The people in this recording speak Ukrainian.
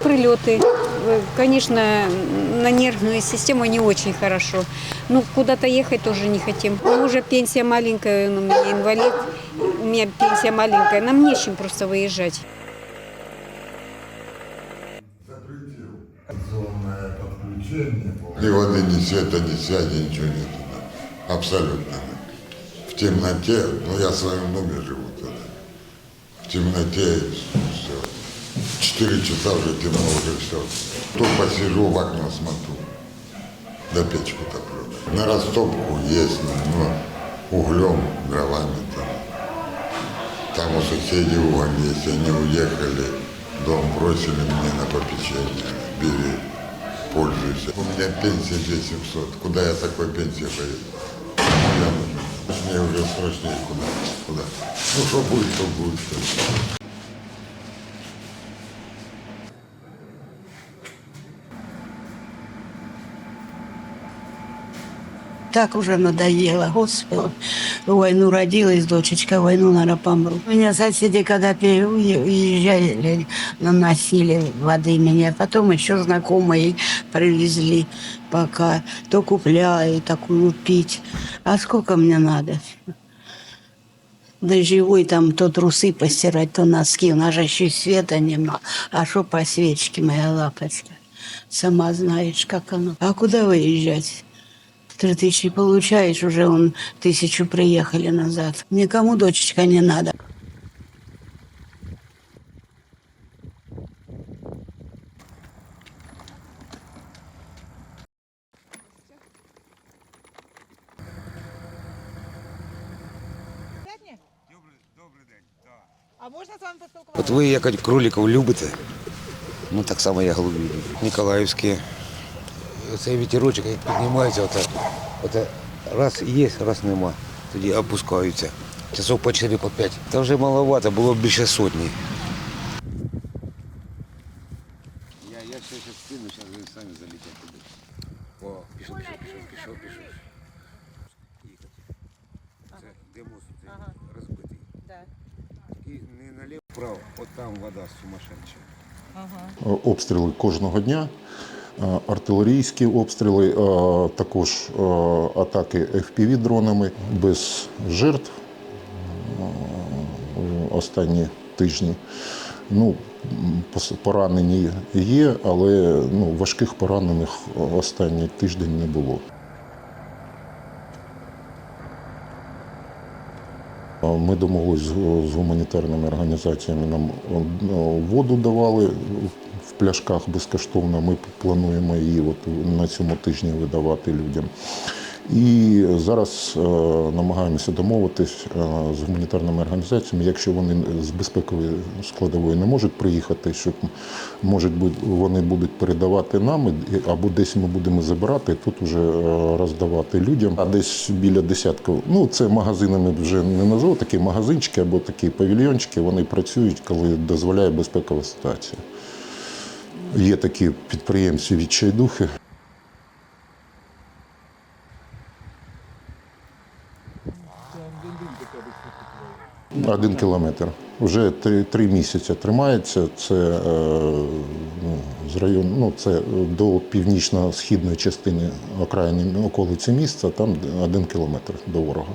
Прилеты, конечно, на нервную систему не очень хорошо. Ну, куда-то ехать тоже не хотим. У мужа пенсия маленькая, он у меня инвалид, у меня пенсия маленькая, нам не с чем просто выезжать. Ни воды, ни света, ни связи, ничего нет. Абсолютно. Темноте, ну я в своем доме живу тогда. В темноте все. Четыре часа уже темно, уже все. То посижу в окно смотрю. Да печку топлю. На растопку есть, но углем, дровами там. Там у соседей уголь есть, они уехали, дом бросили мне на попечение. Бери, пользуйся. У меня пенсия 2700. Куда я такой пенсии поеду? Куда? Ну, что будет, то будет. Так уже надоело, господи. Войну родилась дочечка, войну, наверное, помру. У меня соседи, когда уезжали, наносили воды меня. Потом еще знакомые привезли пока. То купляю такую пить. А сколько мне надо? Да живой там то трусы постирать, то носки. У нас же еще света нема. А что по свечке, моя лапочка? Сама знаешь, как оно. А куда выезжать? Три тысячи получаешь, уже он тысячу приехали назад. Никому, дочечка, не надо. От ви як кроликів любите, ну так само я голубів. Ніколаївські. Оцей вітерочок, як піднімається, отак. Оце раз є, раз нема. Тоді опускаються. Часов по 4 по 5. Та вже маловато, було б більше сотні. Я, я ще зараз скину, зараз ви самі залітять туди. О, пішов, пішов, пішов, пішов, пішов. Це де мост це розбитий. І не наліво, вправо, от там вода сумасшедша. обстріли кожного дня, артилерійські обстріли, е, також е, атаки FPV-дронами без жертв е, останні тижні. Ну, поранені є, але ну, важких поранених останній тиждень не було. Ми домовились з гуманітарними організаціями. Нам е, воду давали пляшках безкоштовно. Ми плануємо її от на цьому тижні видавати людям. І зараз е, намагаємося домовитись е, з гуманітарними організаціями, якщо вони з безпекової складової не можуть приїхати, щоб може вони будуть передавати нам, або десь ми будемо забирати, тут вже е, роздавати людям. А десь біля десятка, ну це магазинами вже не назву, такі магазинчики або такі павільйончики, вони працюють, коли дозволяє безпекова ситуація. Є такі підприємці відчайдухи. Один кілометр. Вже три, три місяці тримається. Це, е, ну, з району, ну, це до північно-східної частини окраїни околиці міста, там один кілометр до ворога.